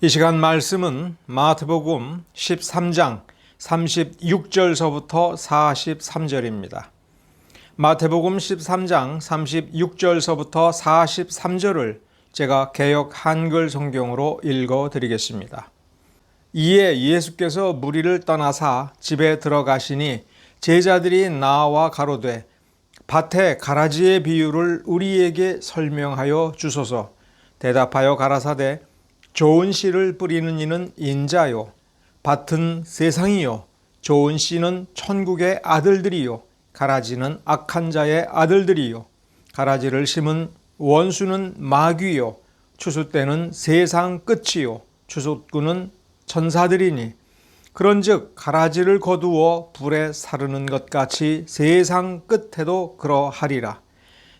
이 시간 말씀은 마태복음 13장 36절서부터 43절입니다. 마태복음 13장 36절서부터 43절을 제가 개역 한글 성경으로 읽어 드리겠습니다. 이에 예수께서 무리를 떠나사 집에 들어가시니 제자들이 나와 가로되 밭에 가라지의 비유를 우리에게 설명하여 주소서 대답하여 가라사대 좋은 씨를 뿌리는 이는 인자요. 밭은 세상이요. 좋은 씨는 천국의 아들들이요. 가라지는 악한 자의 아들들이요. 가라지를 심은 원수는 마귀요. 추수 때는 세상 끝이요. 추수꾼은 천사들이니. 그런즉 가라지를 거두어 불에 사르는 것 같이 세상 끝에도 그러하리라.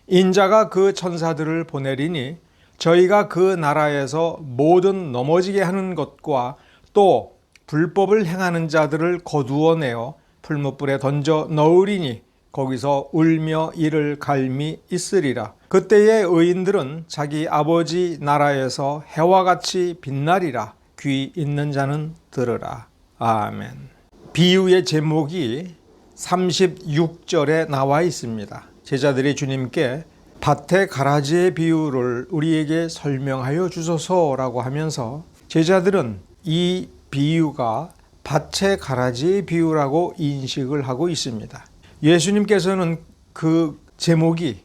인자가 그 천사들을 보내리니 저희가 그 나라에서 모든 넘어지게 하는 것과 또 불법을 행하는 자들을 거두어 내어 풀무불에 던져 넣으리니 거기서 울며 이를 갈미 있으리라. 그때의 의인들은 자기 아버지 나라에서 해와 같이 빛나리라. 귀 있는 자는 들으라. 아멘. 비유의 제목이 36절에 나와 있습니다. 제자들이 주님께 밭의 가라지의 비유를 우리에게 설명하여 주소서라고 하면서 제자들은 이 비유가 밭의 가라지의 비유라고 인식을 하고 있습니다. 예수님께서는 그 제목이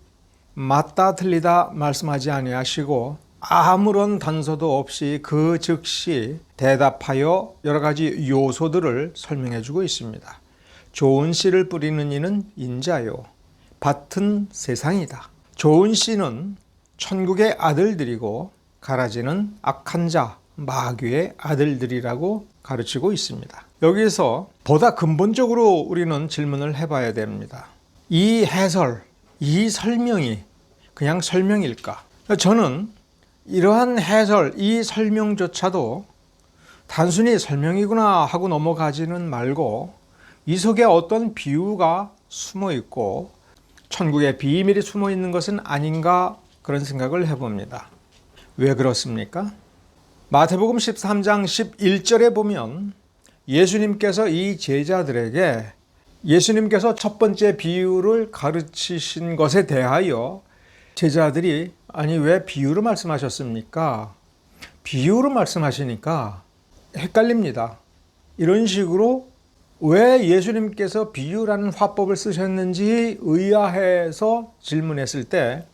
맞다 틀리다 말씀하지 아니하시고 아무런 단서도 없이 그 즉시 대답하여 여러 가지 요소들을 설명해 주고 있습니다. 좋은 씨를 뿌리는 이는 인자요. 밭은 세상이다. 좋은 씨는 천국의 아들들이고 가라지는 악한 자, 마귀의 아들들이라고 가르치고 있습니다. 여기서 보다 근본적으로 우리는 질문을 해봐야 됩니다. 이 해설, 이 설명이 그냥 설명일까? 저는 이러한 해설, 이 설명조차도 단순히 설명이구나 하고 넘어가지는 말고 이 속에 어떤 비유가 숨어 있고 천국의 비밀이 숨어 있는 것은 아닌가 그런 생각을 해봅니다. 왜 그렇습니까? 마태복음 13장 11절에 보면 예수님께서 이 제자들에게 예수님께서 첫 번째 비유를 가르치신 것에 대하여 제자들이 아니 왜 비유로 말씀하셨습니까? 비유로 말씀하시니까 헷갈립니다. 이런 식으로 왜 예수님께서 비유라는 화법을 쓰셨는지 의아해서 질문했을 때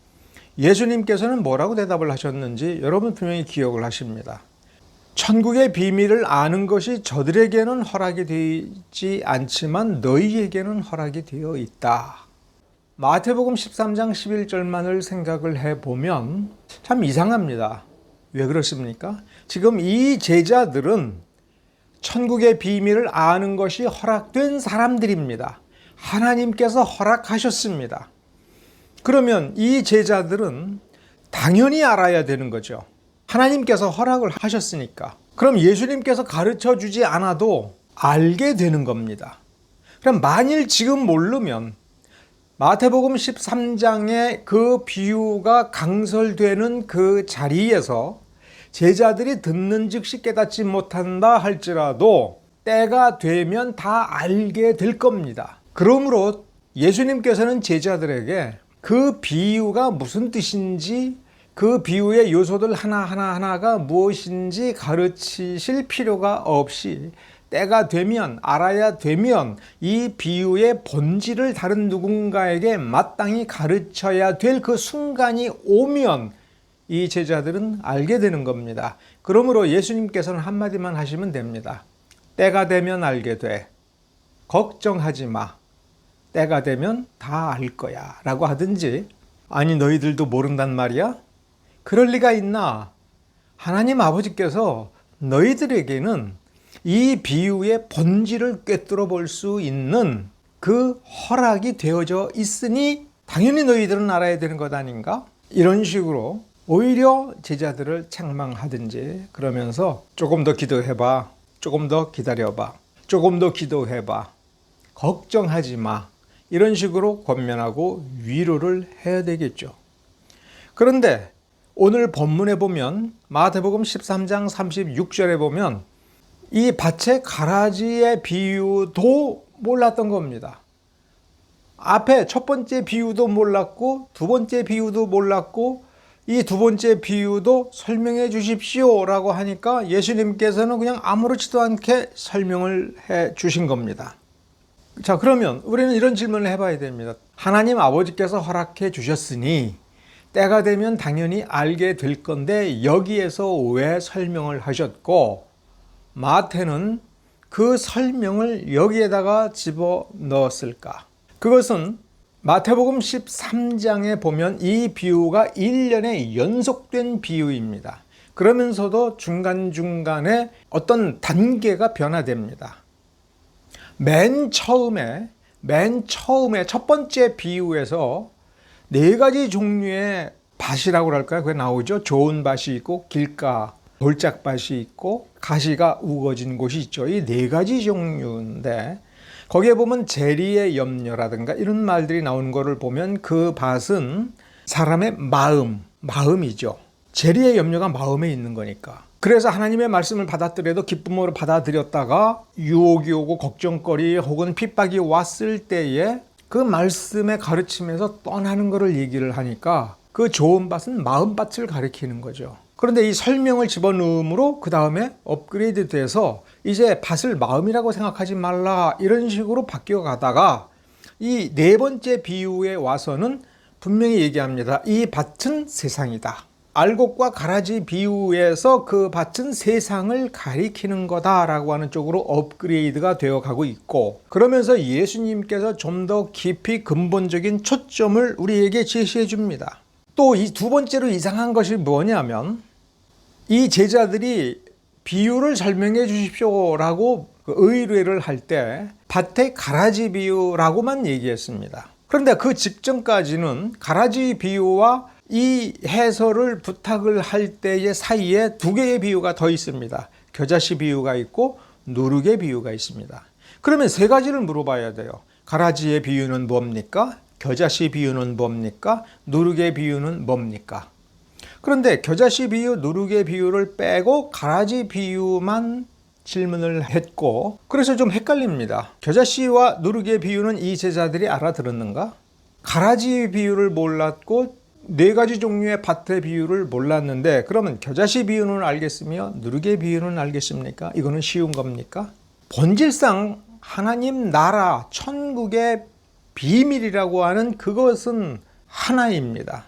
예수님께서는 뭐라고 대답을 하셨는지 여러분 분명히 기억을 하십니다. 천국의 비밀을 아는 것이 저들에게는 허락이 되지 않지만 너희에게는 허락이 되어 있다. 마태복음 13장 11절만을 생각을 해보면 참 이상합니다. 왜 그렇습니까? 지금 이 제자들은 천국의 비밀을 아는 것이 허락된 사람들입니다. 하나님께서 허락하셨습니다. 그러면 이 제자들은 당연히 알아야 되는 거죠. 하나님께서 허락을 하셨으니까. 그럼 예수님께서 가르쳐 주지 않아도 알게 되는 겁니다. 그럼 만일 지금 모르면 마태복음 13장의 그 비유가 강설되는 그 자리에서 제자들이 듣는 즉시 깨닫지 못한다 할지라도 때가 되면 다 알게 될 겁니다. 그러므로 예수님께서는 제자들에게 그 비유가 무슨 뜻인지 그 비유의 요소들 하나하나 하나가 무엇인지 가르치실 필요가 없이 때가 되면 알아야 되면 이 비유의 본질을 다른 누군가에게 마땅히 가르쳐야 될 그 순간이 오면 이 제자들은 알게 되는 겁니다. 그러므로 예수님께서는 한마디만 하시면 됩니다. 때가 되면 알게 돼. 걱정하지 마. 때가 되면 다 알 거야. 라고 하든지, 아니, 너희들도 모른단 말이야? 그럴 리가 있나? 하나님 아버지께서 너희들에게는 이 비유의 본질을 꿰뚫어 볼 수 있는 그 허락이 되어져 있으니 당연히 너희들은 알아야 되는 것 아닌가? 이런 식으로 오히려 제자들을 책망하든지 그러면서 조금 더 기도해봐. 조금 더 기다려봐. 조금 더 기도해봐. 걱정하지 마. 이런 식으로 권면하고 위로를 해야 되겠죠. 그런데 오늘 본문에 보면 마태복음 13장 36절에 보면 이 밭의 가라지의 비유도 몰랐던 겁니다. 앞에 첫 번째 비유도 몰랐고 두 번째 비유도 몰랐고 이 두 번째 비유도 설명해 주십시오 라고 하니까 예수님께서는 그냥 아무렇지도 않게 설명을 해 주신 겁니다. 자, 그러면 우리는 이런 질문을 해 봐야 됩니다. 하나님 아버지께서 허락해 주셨으니 때가 되면 당연히 알게 될 건데 여기에서 왜 설명을 하셨고 마태는 그 설명을 여기에다가 집어 넣었을까? 그것은 마태복음 13장에 보면 이 비유가 1년에 연속된 비유입니다. 그러면서도 중간중간에 어떤 단계가 변화됩니다. 맨 처음에, 맨 처음에 첫 번째 비유에서 네 가지 종류의 밭이라고 할까요? 그게 나오죠. 좋은 밭이 있고, 길가, 돌짝밭이 있고, 가시가 우거진 곳이 있죠. 이 네 가지 종류인데, 거기에 보면 재리의 염려라든가 이런 말들이 나오는 것을 보면 그 밭은 사람의 마음, 마음이죠. 재리의 염려가 마음에 있는 거니까. 그래서 하나님의 말씀을 받아들여도 기쁨으로 받아들였다가 유혹이 오고 걱정거리 혹은 핍박이 왔을 때에 그 말씀의 가르침에서 떠나는 것을 얘기를 하니까 그 좋은 밭은 마음밭을 가리키는 거죠. 그런데 이 설명을 집어넣음으로 그 다음에 업그레이드 돼서 이제 밭을 마음이라고 생각하지 말라 이런 식으로 바뀌어 가다가 이 네 번째 비유에 와서는 분명히 얘기합니다. 이 밭은 세상이다. 알곡과 가라지 비유에서 그 밭은 세상을 가리키는 거다라고 하는 쪽으로 업그레이드가 되어 가고 있고 그러면서 예수님께서 좀 더 깊이 근본적인 초점을 우리에게 제시해 줍니다. 또 이 두 번째로 이상한 것이 뭐냐면 이 제자들이 비유를 설명해 주십시오라고 그 의뢰를 할 때 밭의 가라지 비유라고만 얘기했습니다. 그런데 그 직전까지는 가라지 비유와 이 해설을 부탁을 할 때의 사이에 두 개의 비유가 더 있습니다. 겨자씨 비유가 있고 누룩의 비유가 있습니다. 그러면 세 가지를 물어봐야 돼요. 가라지의 비유는 뭡니까? 겨자씨 비유는 뭡니까? 누룩의 비유는 뭡니까? 그런데 겨자씨 비유, 누룩의 비유를 빼고 가라지 비유만 질문을 했고 그래서 좀 헷갈립니다. 겨자씨와 누룩의 비유는 이 제자들이 알아들었는가? 가라지 비유를 몰랐고 네 가지 종류의 밭의 비유를 몰랐는데 그러면 겨자씨 비유는 알겠으며 누룩의 비유는 알겠습니까? 이거는 쉬운 겁니까? 본질상 하나님 나라 천국의 비밀이라고 하는 그것은 하나입니다.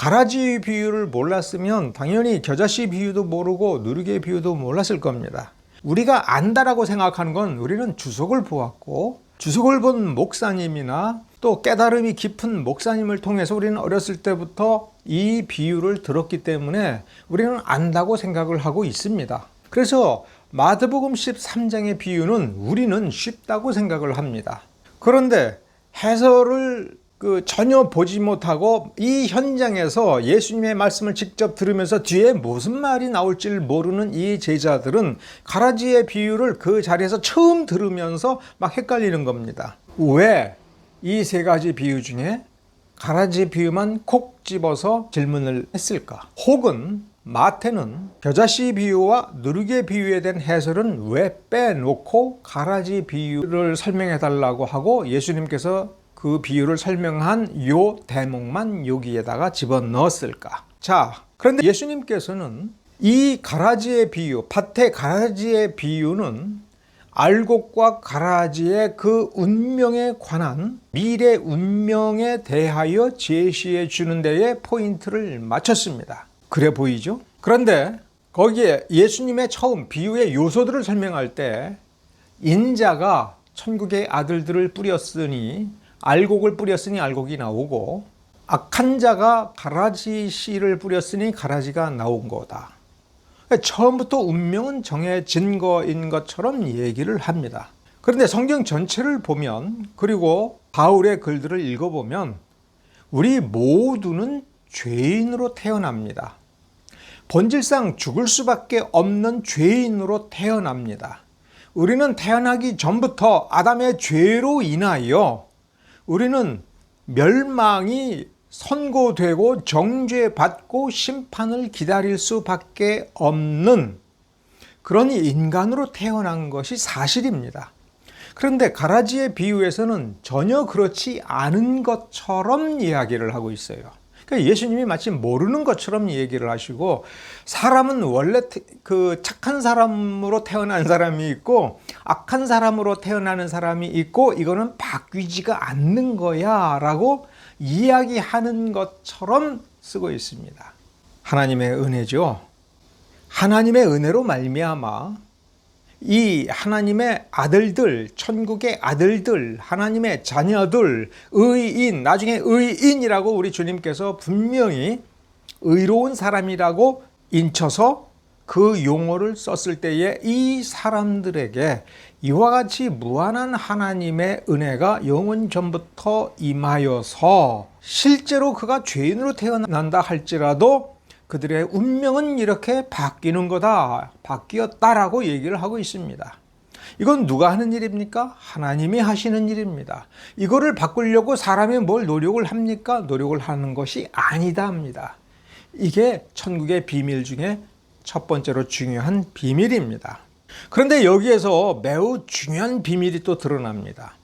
가라지 비유를 몰랐으면 당연히 겨자씨 비유도 모르고 누룩의 비유도 몰랐을 겁니다. 우리가 안다라고 생각하는 건 우리는 주석을 보았고 주석을 본 목사님이나 또 깨달음이 깊은 목사님을 통해서 우리는 어렸을 때부터 이 비유를 들었기 때문에 우리는 안다고 생각을 하고 있습니다. 그래서 마태복음 13장의 비유는 우리는 쉽다고 생각을 합니다. 그런데 해설을 그 전혀 보지 못하고 이 현장에서 예수님의 말씀을 직접 들으면서 뒤에 무슨 말이 나올지를 모르는 이 제자들은 가라지의 비유를 그 자리에서 처음 들으면서 막 헷갈리는 겁니다. 왜 이 세 가지 비유 중에 가라지 비유만 콕 집어서 질문을 했을까? 혹은 마태는 겨자씨 비유와 누룩의 비유에 대한 해설은 왜 빼놓고 가라지 비유를 설명해 달라고 하고 예수님께서 그 비유를 설명한 요 대목만 여기에다가 집어넣었을까? 자, 그런데 예수님께서는 이 가라지의 비유, 밭의 가라지의 비유는 알곡과 가라지의 그 운명에 관한 미래 운명에 대하여 제시해 주는 데에 포인트를 맞췄습니다. 그래 보이죠? 그런데 거기에 예수님의 처음 비유의 요소들을 설명할 때 인자가 천국의 아들들을 뿌렸으니 알곡을 뿌렸으니 알곡이 나오고 악한 자가 가라지 씨를 뿌렸으니 가라지가 나온 거다. 처음부터 운명은 정해진 거인 것처럼 얘기를 합니다. 그런데 성경 전체를 보면 그리고 바울의 글들을 읽어보면 우리 모두는 죄인으로 태어납니다. 본질상 죽을 수밖에 없는 죄인으로 태어납니다. 우리는 태어나기 전부터 아담의 죄로 인하여 우리는 멸망이 선고되고 정죄받고 심판을 기다릴 수밖에 없는 그런 인간으로 태어난 것이 사실입니다. 그런데 가라지의 비유에서는 전혀 그렇지 않은 것처럼 이야기를 하고 있어요. 그러니까 예수님이 마치 모르는 것처럼 얘기를 하시고 사람은 원래 그 착한 사람으로 태어난 사람이 있고 악한 사람으로 태어나는 사람이 있고 이거는 바뀌지가 않는 거야라고 이야기하는 것처럼 쓰고 있습니다. 하나님의 은혜죠. 하나님의 은혜로 말미암아 이 하나님의 아들들, 천국의 아들들, 하나님의 자녀들, 의인, 나중에 의인이라고 우리 주님께서 분명히 의로운 사람이라고 인쳐서 그 용어를 썼을 때에 이 사람들에게 이와 같이 무한한 하나님의 은혜가 영원 전부터 임하여서 실제로 그가 죄인으로 태어난다 할지라도 그들의 운명은 이렇게 바뀌는 거다, 바뀌었다라고 얘기를 하고 있습니다. 이건 누가 하는 일입니까? 하나님이 하시는 일입니다. 이거를 바꾸려고 사람이 뭘 노력을 합니까? 노력을 하는 것이 아니다 합니다. 이게 천국의 비밀 중에 첫 번째로 중요한 비밀입니다. 그런데 여기에서 매우 중요한 비밀이 또 드러납니다.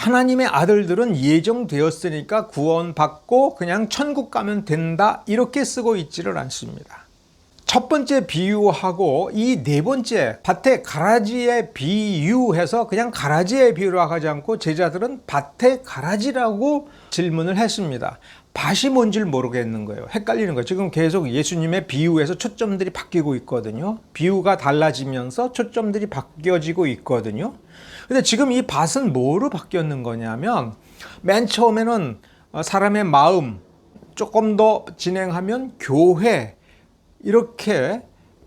하나님의 아들들은 예정되었으니까 구원받고 그냥 천국 가면 된다 이렇게 쓰고 있지를 않습니다. 첫 번째 비유하고 이 네 번째 밭에 가라지에 비유해서 그냥 가라지에 비유를 하지 않고 제자들은 밭에 가라지라고 질문을 했습니다. 밭이 뭔지를 모르겠는 거예요. 헷갈리는 거예요. 지금 계속 예수님의 비유에서 초점들이 바뀌고 있거든요. 비유가 달라지면서 초점들이 바뀌어지고 있거든요. 근데 지금 이 밭은 뭐로 바뀌었는 거냐면 맨 처음에는 사람의 마음 조금 더 진행하면 교회 이렇게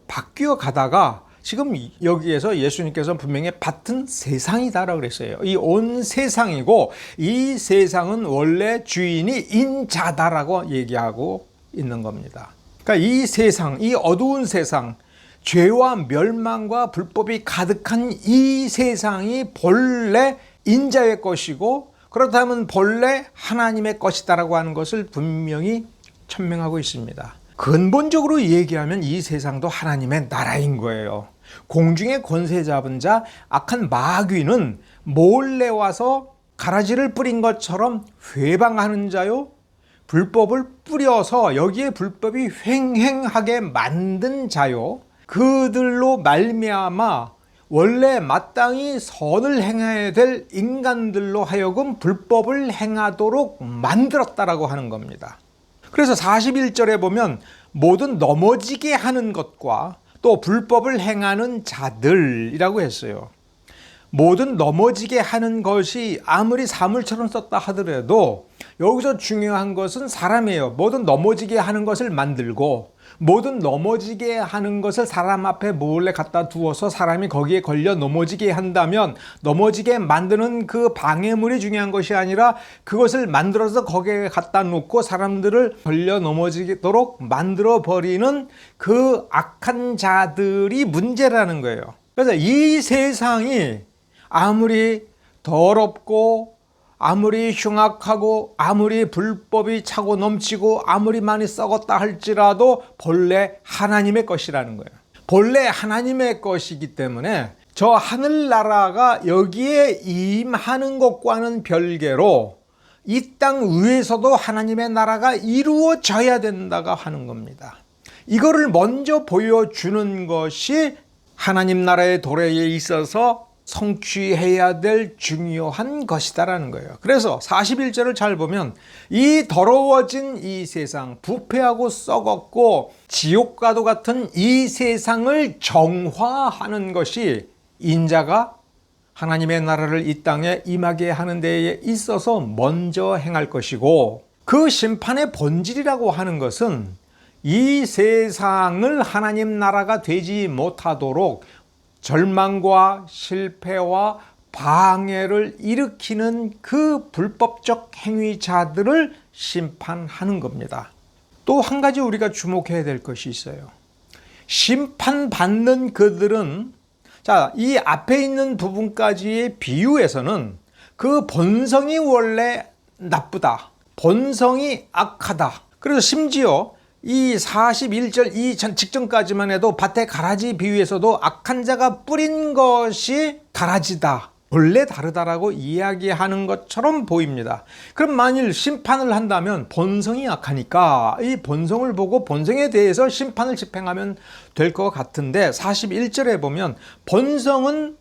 바뀌어 가다가 지금 여기에서 예수님께서 분명히 밭은 세상이다라고 그랬어요. 이 온 세상이고 이 세상은 원래 주인이 인자다라고 얘기하고 있는 겁니다. 그러니까 이 세상, 이 어두운 세상, 죄와 멸망과 불법이 가득한 이 세상이 본래 인자의 것이고 그렇다면 본래 하나님의 것이다라고 하는 것을 분명히 천명하고 있습니다. 근본적으로 얘기하면 이 세상도 하나님의 나라인 거예요. 공중의 권세 잡은 자 악한 마귀는 몰래 와서 가라지를 뿌린 것처럼 회방하는 자요. 불법을 뿌려서 여기에 불법이 횡행하게 만든 자요. 그들로 말미암아 원래 마땅히 선을 행해야 될 인간들로 하여금 불법을 행하도록 만들었다라고 하는 겁니다. 그래서 41절에 보면 모든 넘어지게 하는 것과 또 불법을 행하는 자들이라고 했어요. 모든 넘어지게 하는 것이 아무리 사물처럼 썼다 하더라도 여기서 중요한 것은 사람이에요. 모든 넘어지게 하는 것을 만들고 모든 넘어지게 하는 것을 사람 앞에 몰래 갖다 두어서 사람이 거기에 걸려 넘어지게 한다면 넘어지게 만드는 그 방해물이 중요한 것이 아니라 그것을 만들어서 거기에 갖다 놓고 사람들을 걸려 넘어지도록 만들어 버리는 그 악한 자들이 문제라는 거예요. 그래서 이 세상이 아무리 더럽고 아무리 흉악하고 아무리 불법이 차고 넘치고 아무리 많이 썩었다 할지라도 본래 하나님의 것이라는 거예요. 본래 하나님의 것이기 때문에 저 하늘나라가 여기에 임하는 것과는 별개로 이 땅 위에서도 하나님의 나라가 이루어져야 된다가 하는 겁니다. 이거를 먼저 보여주는 것이 하나님 나라의 도래에 있어서 성취해야 될 중요한 것이다라는 거예요. 그래서 41절을 잘 보면 이 더러워진 이 세상, 부패하고 썩었고 지옥과도 같은 이 세상을 정화하는 것이 인자가 하나님의 나라를 이 땅에 임하게 하는 데에 있어서 먼저 행할 것이고 그 심판의 본질이라고 하는 것은 이 세상을 하나님 나라가 되지 못하도록 절망과 실패와 방해를 일으키는 그 불법적 행위자들을 심판하는 겁니다. 또 한 가지 우리가 주목해야 될 것이 있어요. 심판받는 그들은 자, 이 앞에 있는 부분까지의 비유에서는 그 본성이 원래 나쁘다. 본성이 악하다. 그래서 심지어 이 41절 이 전- 직전까지만 해도 밭에 가라지 비유에서도 악한 자가 뿌린 것이 가라지다. 원래 다르다라고 이야기하는 것처럼 보입니다. 그럼 만일 심판을 한다면 본성이 악하니까 이 본성을 보고 본성에 대해서 심판을 집행하면 될 것 같은데 41절에 보면 본성은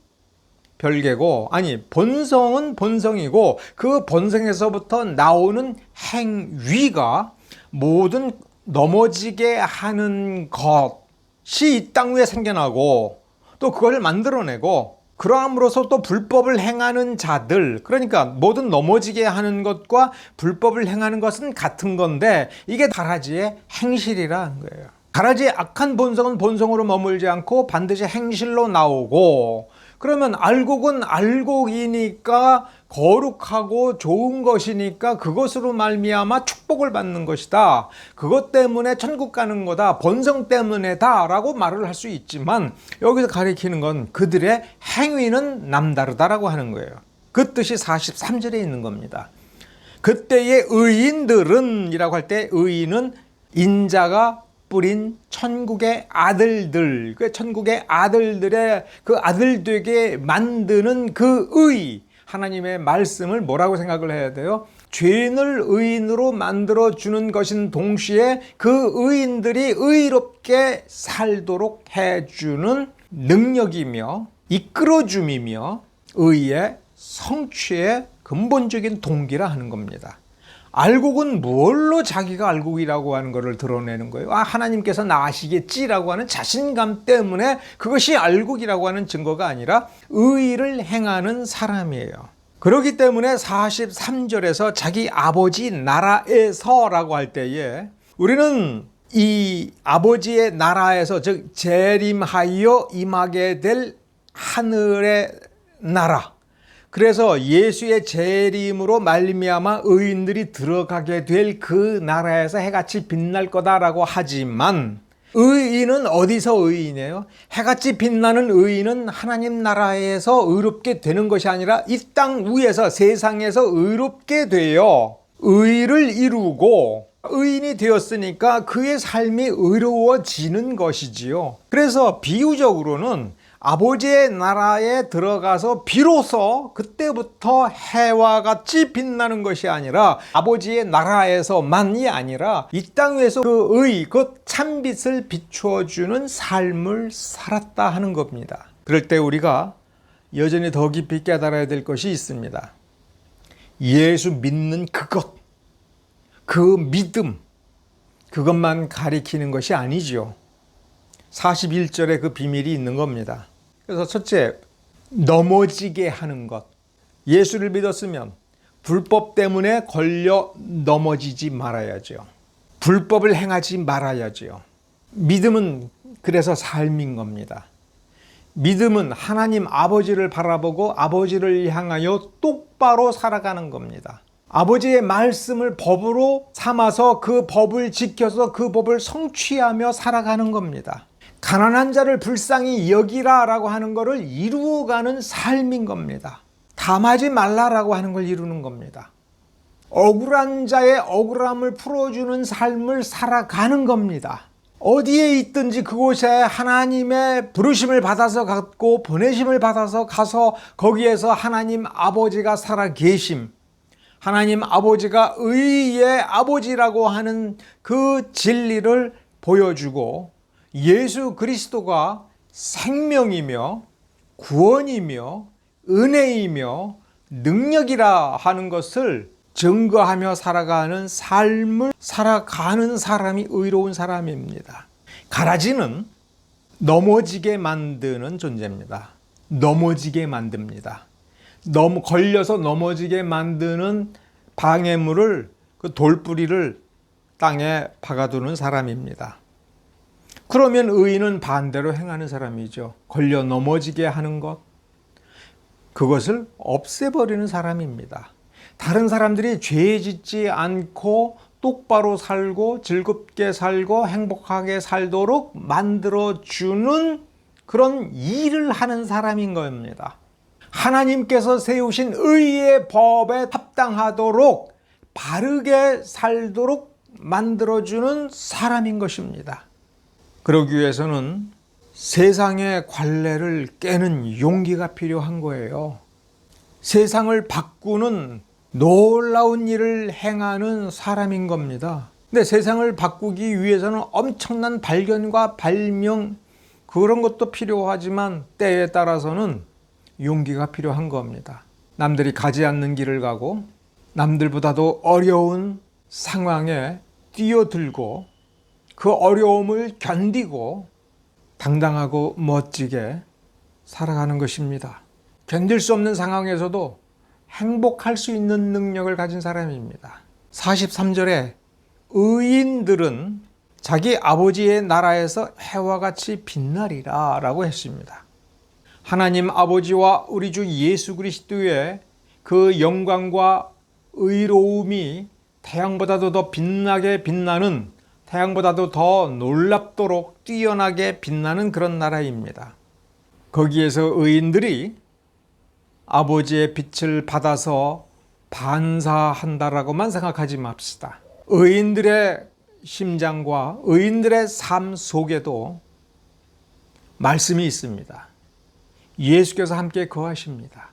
별개고 아니 본성은 본성이고 그 본성에서부터 나오는 행위가 모든 넘어지게 하는 것이 이 땅 위에 생겨나고 또 그걸 만들어내고 그러함으로써 또 불법을 행하는 자들 그러니까 모든 넘어지게 하는 것과 불법을 행하는 것은 같은 건데 이게 가라지의 행실이라는 거예요. 가라지의 악한 본성은 본성으로 머물지 않고 반드시 행실로 나오고 그러면 알곡은 알곡이니까 거룩하고 좋은 것이니까 그것으로 말미암아 축복을 받는 것이다. 그것 때문에 천국 가는 거다. 본성 때문에다라고 말을 할 수 있지만 여기서 가리키는 건 그들의 행위는 남다르다라고 하는 거예요. 그 뜻이 43절에 있는 겁니다. 그때의 의인들은이라고 할 때 의인은 인자가 뿌린 천국의 아들들, 그 천국의 아들들의 그 아들 되게 만드는 그 의, 하나님의 말씀을 뭐라고 생각을 해야 돼요? 죄인을 의인으로 만들어 주는 것인 동시에 그 의인들이 의롭게 살도록 해주는 능력이며 이끌어줌이며 의의 성취의 근본적인 동기라 하는 겁니다. 알곡은 무엇로 자기가 알곡이라고 하는 것을 드러내는 거예요. 아, 하나님께서 나으시겠지라고 하는 자신감 때문에 그것이 알곡이라고 하는 증거가 아니라 의를 행하는 사람이에요. 그렇기 때문에 43절에서 자기 아버지 나라에서라고 할 때에 우리는 이 아버지의 나라에서 즉 재림하여 임하게 될 하늘의 나라 그래서 예수의 재림으로 말미암아 의인들이 들어가게 될 그 나라에서 해같이 빛날 거다라고 하지만 의인은 어디서 의인이에요? 해같이 빛나는 의인은 하나님 나라에서 의롭게 되는 것이 아니라 이 땅 위에서 세상에서 의롭게 되어 의를 이루고 의인이 되었으니까 그의 삶이 의로워지는 것이지요. 그래서 비유적으로는 아버지의 나라에 들어가서 비로소 그때부터 해와 같이 빛나는 것이 아니라 아버지의 나라에서만이 아니라 이땅 위에서 그 의, 그 참빛을 비추어 주는 삶을 살았다 하는 겁니다. 그럴 때 우리가 여전히 더 깊이 깨달아야 될 것이 있습니다. 예수 믿는 그것, 그 믿음, 그것만 가리키는 것이 아니지요. 41절에 그 비밀이 있는 겁니다. 그래서 첫째, 넘어지게 하는 것. 예수를 믿었으면 불법 때문에 걸려 넘어지지 말아야죠. 불법을 행하지 말아야죠. 믿음은 그래서 삶인 겁니다. 믿음은 하나님 아버지를 바라보고 아버지를 향하여 똑바로 살아가는 겁니다. 아버지의 말씀을 법으로 삼아서 그 법을 지켜서 그 법을 성취하며 살아가는 겁니다. 가난한 자를 불쌍히 여기라라고 하는 것을 이루어가는 삶인 겁니다. 담하지 말라라고 하는 걸 이루는 겁니다. 억울한 자의 억울함을 풀어주는 삶을 살아가는 겁니다. 어디에 있든지 그곳에 하나님의 부르심을 받아서 갔고 보내심을 받아서 가서 거기에서 하나님 아버지가 살아 계심. 하나님 아버지가 의의 아버지라고 하는 그 진리를 보여주고 예수 그리스도가 생명이며 구원이며 은혜이며 능력이라 하는 것을 증거하며 살아가는 삶을 살아가는 사람이 의로운 사람입니다. 가라지는 넘어지게 만드는 존재입니다. 넘어지게 만듭니다. 너무 걸려서 넘어지게 만드는 방해물을 그 돌뿌리를 땅에 박아두는 사람입니다. 그러면 의인은 반대로 행하는 사람이죠. 걸려 넘어지게 하는 것. 그것을 없애버리는 사람입니다. 다른 사람들이 죄 짓지 않고 똑바로 살고 즐겁게 살고 행복하게 살도록 만들어주는 그런 일을 하는 사람인 겁니다. 하나님께서 세우신 의의 법에 합당하도록 바르게 살도록 만들어주는 사람인 것입니다. 그러기 위해서는 세상의 관례를 깨는 용기가 필요한 거예요. 세상을 바꾸는 놀라운 일을 행하는 사람인 겁니다. 근데 세상을 바꾸기 위해서는 엄청난 발견과 발명 그런 것도 필요하지만 때에 따라서는 용기가 필요한 겁니다. 남들이 가지 않는 길을 가고 남들보다도 어려운 상황에 뛰어들고 그 어려움을 견디고 당당하고 멋지게 살아가는 것입니다. 견딜 수 없는 상황에서도 행복할 수 있는 능력을 가진 사람입니다. 43절에 의인들은 자기 아버지의 나라에서 해와 같이 빛나리라 라고 했습니다. 하나님 아버지와 우리 주 예수 그리스도의 그 영광과 의로움이 태양보다도 더 빛나게 빛나는 태양보다도 더 놀랍도록 뛰어나게 빛나는 그런 나라입니다. 거기에서 의인들이 아버지의 빛을 받아서 반사한다라고만 생각하지 맙시다. 의인들의 심장과 의인들의 삶 속에도 말씀이 있습니다. 예수께서 함께 거하십니다.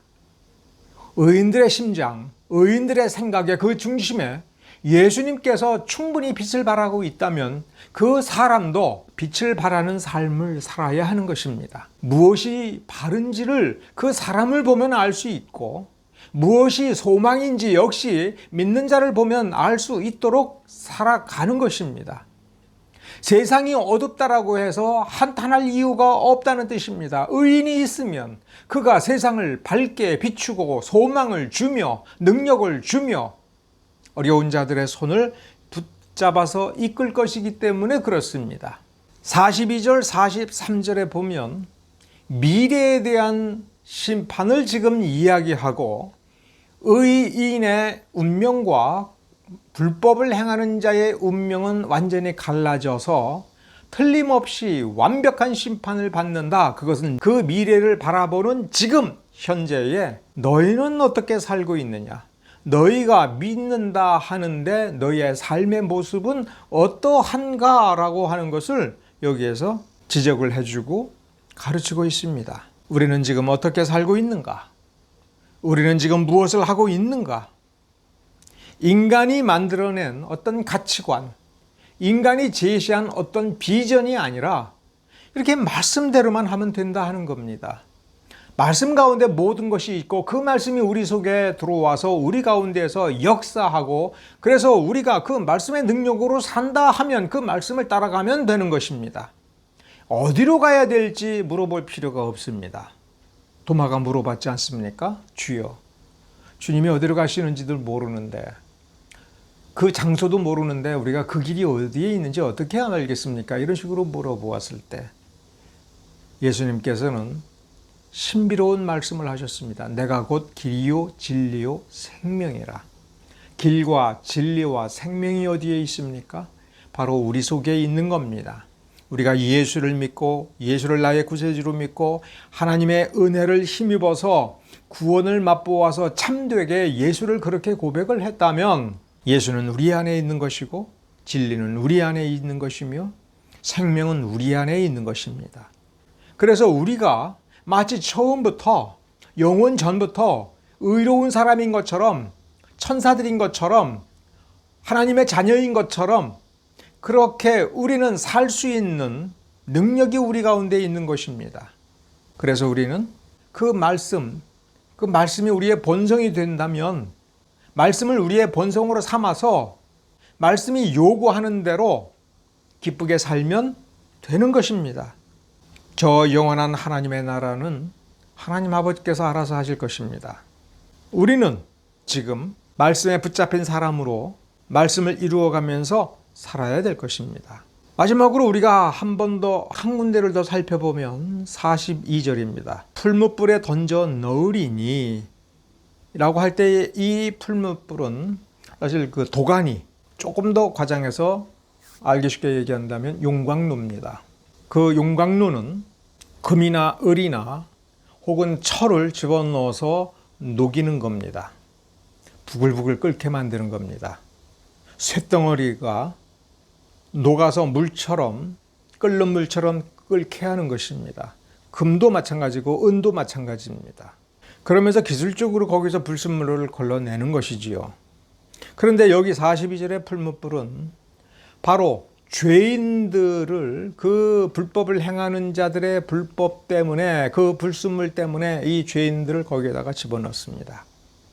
의인들의 심장, 의인들의 생각의 그 중심에 예수님께서 충분히 빛을 발하고 있다면 그 사람도 빛을 발하는 삶을 살아야 하는 것입니다. 무엇이 바른지를 그 사람을 보면 알 수 있고 무엇이 소망인지 역시 믿는 자를 보면 알 수 있도록 살아가는 것입니다. 세상이 어둡다라고 해서 한탄할 이유가 없다는 뜻입니다. 의인이 있으면 그가 세상을 밝게 비추고 소망을 주며 능력을 주며 어려운 자들의 손을 붙잡아서 이끌 것이기 때문에 그렇습니다. 42절, 43절에 보면 미래에 대한 심판을 지금 이야기하고 의인의 운명과 불법을 행하는 자의 운명은 완전히 갈라져서 틀림없이 완벽한 심판을 받는다. 그것은 그 미래를 바라보는 지금 현재에 너희는 어떻게 살고 있느냐? 너희가 믿는다 하는데 너희의 삶의 모습은 어떠한가라고 하는 것을 여기에서 지적을 해주고 가르치고 있습니다. 우리는 지금 어떻게 살고 있는가? 우리는 지금 무엇을 하고 있는가? 인간이 만들어낸 어떤 가치관, 인간이 제시한 어떤 비전이 아니라 이렇게 말씀대로만 하면 된다 하는 겁니다. 말씀 가운데 모든 것이 있고 그 말씀이 우리 속에 들어와서 우리 가운데에서 역사하고 그래서 우리가 그 말씀의 능력으로 산다 하면 그 말씀을 따라가면 되는 것입니다. 어디로 가야 될지 물어볼 필요가 없습니다. 도마가 물어봤지 않습니까? 주여. 주님이 어디로 가시는지도 모르는데 그 장소도 모르는데 우리가 그 길이 어디에 있는지 어떻게 알겠습니까? 이런 식으로 물어보았을 때 예수님께서는 신비로운 말씀을 하셨습니다. 내가 곧 길이요 진리요 생명이라. 길과 진리와 생명이 어디에 있습니까? 바로 우리 속에 있는 겁니다. 우리가 예수를 믿고 예수를 나의 구세주로 믿고 하나님의 은혜를 힘입어서 구원을 맛보아서 참되게 예수를 그렇게 고백을 했다면 예수는 우리 안에 있는 것이고 진리는 우리 안에 있는 것이며 생명은 우리 안에 있는 것입니다. 그래서 우리가 마치 처음부터 영원 전부터 의로운 사람인 것처럼 천사들인 것처럼 하나님의 자녀인 것처럼 그렇게 우리는 살 수 있는 능력이 우리 가운데 있는 것입니다. 그래서 우리는 그 말씀, 그 말씀이 우리의 본성이 된다면 말씀을 우리의 본성으로 삼아서 말씀이 요구하는 대로 기쁘게 살면 되는 것입니다. 저 영원한 하나님의 나라는 하나님 아버지께서 알아서 하실 것입니다. 우리는 지금 말씀에 붙잡힌 사람으로 말씀을 이루어가면서 살아야 될 것입니다. 마지막으로 우리가 한 번 더 한 군데를 더 살펴보면 42절입니다. 풀무불에 던져 넣으리니 라고 할 때 이 풀무불은 사실 그 도가니 조금 더 과장해서 알기 쉽게 얘기한다면 용광로입니다. 그 용광로는 금이나 을이나 혹은 철을 집어넣어서 녹이는 겁니다. 부글부글 끓게 만드는 겁니다. 쇳덩어리가 녹아서 물처럼 끓는 물처럼 끓게 하는 것입니다. 금도 마찬가지고 은도 마찬가지입니다. 그러면서 기술적으로 거기서 불순물을 걸러내는 것이지요. 그런데 여기 42절의 풀무불은 바로 죄인들을 그 불법을 행하는 자들의 불법 때문에 그 불순물 때문에 이 죄인들을 거기에다가 집어넣습니다.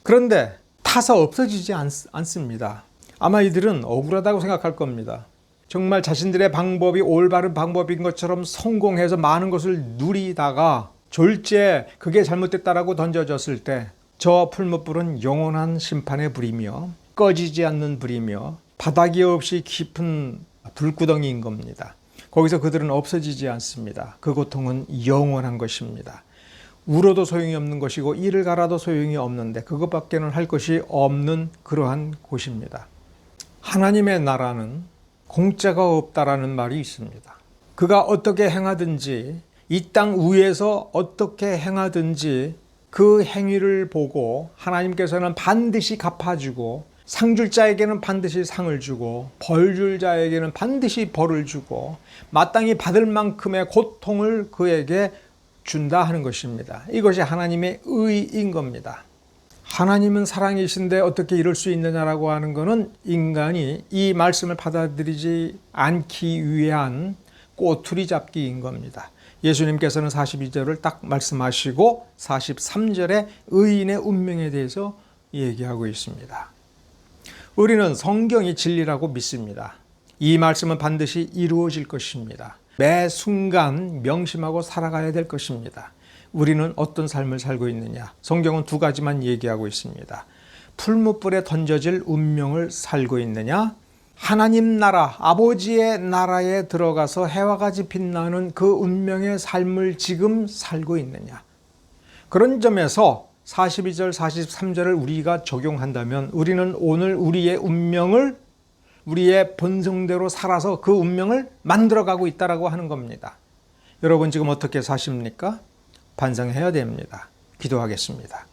그런데 타서 없어지지 않, 않습니다. 아마 이들은 억울하다고 생각할 겁니다. 정말 자신들의 방법이 올바른 방법인 것처럼 성공해서 많은 것을 누리다가 졸제 그게 잘못됐다라고 던져졌을 때 저 풀무불은 영원한 심판의 불이며 꺼지지 않는 불이며 바닥이 없이 깊은 불구덩이인 겁니다. 거기서 그들은 없어지지 않습니다. 그 고통은 영원한 것입니다. 울어도 소용이 없는 것이고 이를 갈아도 소용이 없는데 그것밖에는 할 것이 없는 그러한 곳입니다. 하나님의 나라는 공짜가 없다라는 말이 있습니다. 그가 어떻게 행하든지 이 땅 위에서 어떻게 행하든지 그 행위를 보고 하나님께서는 반드시 갚아주고 상줄 자에게는 반드시 상을 주고 벌줄 자에게는 반드시 벌을 주고 마땅히 받을 만큼의 고통을 그에게 준다 하는 것입니다. 이것이 하나님의 의인 겁니다. 하나님은 사랑이신데 어떻게 이럴 수 있느냐라고 하는 것은 인간이 이 말씀을 받아들이지 않기 위한 꼬투리 잡기인 겁니다. 예수님께서는 42절을 딱 말씀하시고 43절에 의인의 운명에 대해서 얘기하고 있습니다. 우리는 성경이 진리라고 믿습니다. 이 말씀은 반드시 이루어질 것입니다. 매 순간 명심하고 살아가야 될 것입니다. 우리는 어떤 삶을 살고 있느냐? 성경은 두 가지만 얘기하고 있습니다. 풀무불에 던져질 운명을 살고 있느냐? 하나님 나라, 아버지의 나라에 들어가서 해와 같이 빛나는 그 운명의 삶을 지금 살고 있느냐. 그런 점에서 42절, 43절을 우리가 적용한다면 우리는 오늘 우리의 운명을 우리의 본성대로 살아서 그 운명을 만들어가고 있다라고 하는 겁니다. 여러분 지금 어떻게 사십니까? 반성해야 됩니다. 기도하겠습니다.